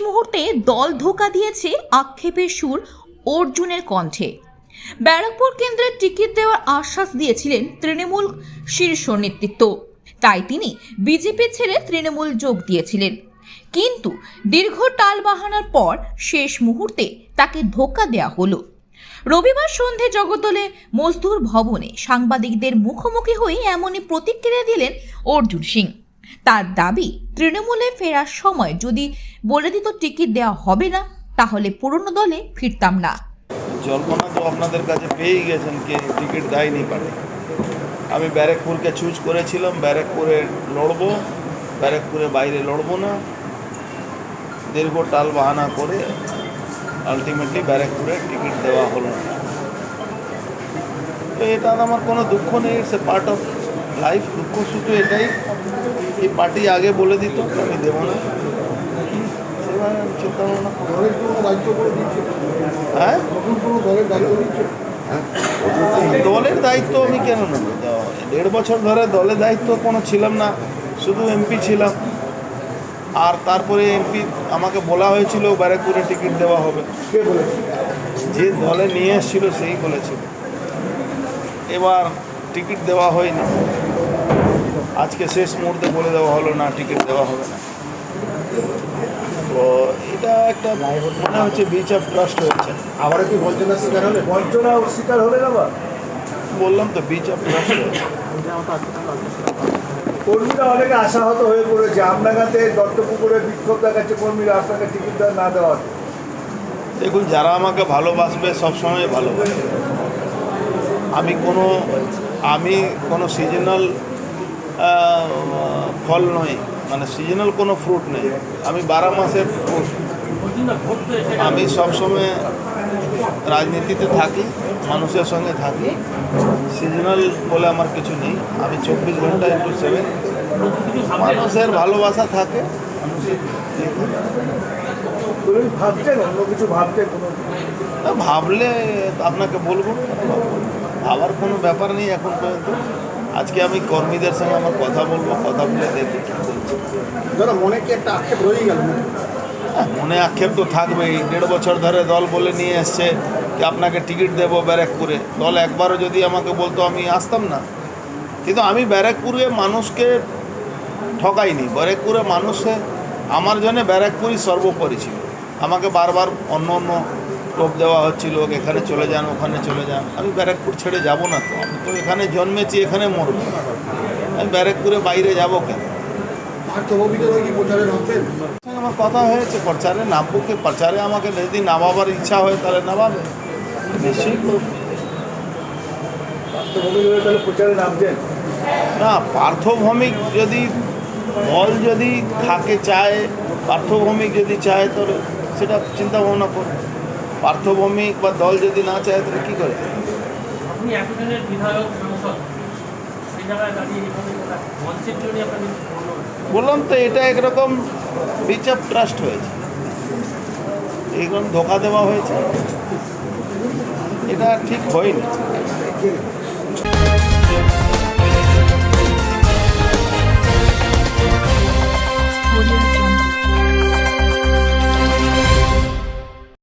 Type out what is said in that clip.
মুহূর্তে দল ধোকা দিয়েছে আক্ষেপের সুর অর্জুনের কণ্ঠে। ব্যারাকপুর কেন্দ্রের টিকিট দেওয়ার আশ্বাস দিয়েছিলেন তৃণমূল শীর্ষ নেতৃত্ব। তাই তিনি বিজেপি ছেড়ে তৃণমূল যোগ দিয়েছিলেন। কিন্তু দীর্ঘ টালবাহানার পর শেষ মুহূর্তে তাকে ধোকা দেওয়া হলো। রবিবার সন্ধে জগদ্দলে মজদুর ভবনে সাংবাদিকদের মুখোমুখি হয়ে এমনই প্রতিক্রিয়া দিলেন অর্জুন সিং। তার দাবি, তৃণমূলে ফেরার সময় যদি বলে দিত টিকিট দেওয়া হবে না, তাহলে পুরনো দলে ফিরতাম না। জল্পনা তো আপনাদের কাছে পেয়েই গেছেন কে টিকিট দেয়নি পারে। আমি ব্যারেকপুরকে চুজ করেছিলাম, ব্যারেকপুরে লড়বো, ব্যারেকপুরে বাইরে লড়বো না। দীর্ঘ টাল বাহানা করে আলটিমেটলি ব্যারেকপুরে টিকিট দেওয়া হলো না। তো এটা আমার কোনো দুঃখ নেই সে পার্ট অফ লাইফ দুঃখ শুধু এটাই। এই পার্টি আগে বলে দিত আমি দেবো না। সেভাবে চিন্তা ভাবনা হ্যাঁ? দলের দায়িত্ব আমি কেন নেব? দেওয়া? দেড় বছর ধরে দলের দায়িত্ব কোনো ছিলাম না শুধু এমপি ছিলাম। আর তারপরে এমপি আমাকে বলা হয়েছিল ব্যারাকপুরে টিকিট দেওয়া হবে। যে দলে নিয়ে এসেছিল সেই বলেছিল। এবার টিকিট দেওয়া হয়নি। আজকে শেষ মুহূর্তে বলে দেওয়া হলো না টিকিট দেওয়া হবে না। তো এটা একটা মনে হচ্ছে বিচ অফ ট্রাস্ট হয়েছে। আবারও কি বঞ্চনার শিকার হলে? বঞ্চনা শিকার হলে না বললাম তো বিচ অফ ট্রাস্ট কর্মীরা অনেকে আশাহত হয়ে পড়েছে। আমনাগাতে দত্তপুকুরে বিক্ষোভ দেখাচ্ছে কর্মীরা আপনাকে টিকিট দেওয়া না দেওয়ার। দেখুন যারা আমাকে ভালোবাসবে সবসময় ভালোবাসবে। আমি কোনো আমি কোনো সিজনাল ফল নয় মানে সিজনাল কোনো ফ্রুট নেই। আমি বারো মাসের ফ্রুট আমি সবসময় রাজনীতিতে থাকি, মানুষের সঙ্গে থাকি। সিজনাল বলে আমার কিছু নেই। আমি চব্বিশ ঘণ্টা ইন্টু সেভেন মানুষের ভালোবাসা থাকে। ভাবলে আপনাকে বলব? ভাবার কোনো ব্যাপার নেই এখন পর্যন্ত। আজকে আমি কর্মীদের সঙ্গে আমার কথা বলব কথা বলে দেখি কি বলছে। দাদা মনে কি একটা আক্ষেপ রয়ে গেল? হ্যাঁ, মনে আক্ষেপ তো থাকবেই। দেড় বছর ধরে দল বলে নিয়ে এসছে কি আপনাকে টিকিট দেবো ব্যারাকপুরে। দল একবারও যদি আমাকে বলতো আমি আসতাম না। কিন্তু আমি ব্যারাকপুরে মানুষকে ঠকাইনি। ব্যারাকপুরে মানুষে আমার জন্য ব্যারাকপুরই সর্বোপরি ছিল। আমাকে বারবার অন্য অন্য টোপ দেওয়া হচ্ছিল এখানে চলে যান ওখানে চলে যান। আমি ব্যারাকপুর ছেড়ে যাব না তো। আমি তো এখানে জন্মেছি এখানে মরব। আমি ব্যারাকপুরে বাইরে যাব কেন? আমার কথা হয়েছে প্রচারে নামবো কি? প্রচারে আমাকে যদি নামাবার ইচ্ছা হয় তাহলে নামাবে। নিশ্চয়ই না পার্থভৌমিক যদি দল যদি থাকে চায় পার্থভৌমিক যদি চায় তাহলে সেটা চিন্তা ভাবনা করবে। পার্থভৌমিক বা দল যদি না চায় তাহলে কী করে? বললাম তো এটা একরকম বিচ অফ ট্রাস্ট হয়েছে। এরকম ধোকা দেওয়া হয়েছে। এটা ঠিক হয়নি।